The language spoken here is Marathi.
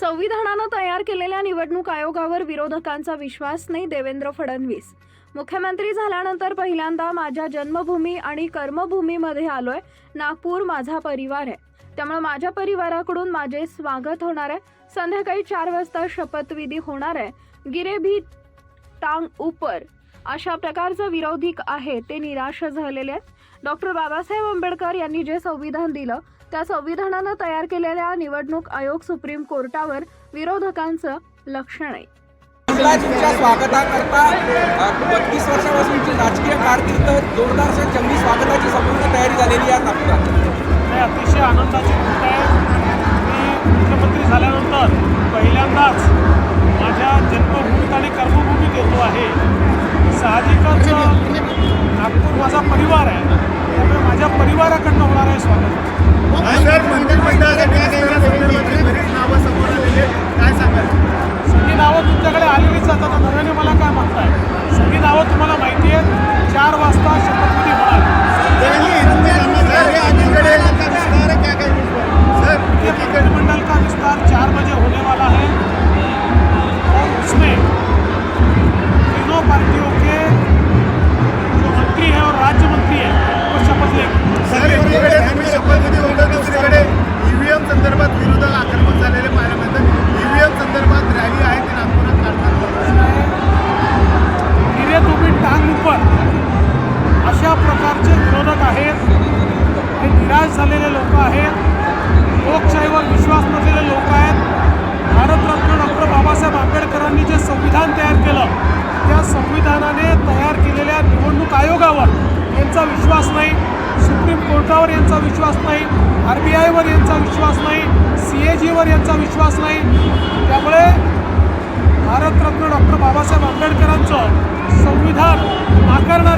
संविधानानं तयार केलेल्या निवडणूक आयोगावर विरोधकांचा विश्वास नाही देवेंद्र फडणवीस. मुख्यमंत्री झाल्यानंतर पहिल्यांदा माझ्या जन्मभूमी आणि कर्मभूमीमध्ये आलोय नागपूर माझा परिवार आहे. त्यामुळे माझ्या परिवाराकडून माझे स्वागत होणार आहे. संध्याकाळी चार वाजता शपथविधी होणार आहे. गिरे भी टांग उपर. अशा प्रकारचं विरोधी आहे ते निराश झालेले आहेत. डॉक्टर बाबासाहेब आंबेडकर यांनी जे संविधान दिलं त्या संविधानानं तयार केलेल्या निवडणूक आयोग सुप्रीम कोर्टावर विरोधकांचं लक्ष नाही. तुला तुमच्या स्वागताकरता बत्तीस वर्षापासूनची राजकीय कारकीर्द जोरदार जंगी स्वागताची संपूर्ण तयारी झालेली आहे हे अतिशय आनंदाची गोष्ट आहे. मी मुख्यमंत्री झाल्यानंतर पहिल्यांदाच माझ्या जन्मभूमीत आणि कर्मभूमीत येतो आहे. साहजिकच नागपूर माझा परिवार आहे. त्यामुळे माझ्या परिवाराकडनं होणार आहे स्वागत. सर मंत्रिमंडळासाठी संदर्भातली नावं समोर आलेली काय सांगाल? सगळी नावं तुमच्याकडे आलेलीच आहेत नव्याने मला काय मागताय? विरोधक आहेत. हे निराश झालेले लोक आहेत. लोकशाहीवर विश्वास नसलेले लोक आहेत. भारतरत्न डॉक्टर बाबासाहेब आंबेडकरांनी जे संविधान तयार केलं त्या संविधानाने तयार केलेल्या निवडणूक आयोगावर यांचा विश्वास नाही सुप्रीम कोर्टावर यांचा विश्वास नाही आर बी आयवर यांचा विश्वास नाही सी ए जीवर यांचा विश्वास नाही. त्यामुळे भारतरत्न डॉक्टर बाबासाहेब आंबेडकरांचं संविधान नाकारणं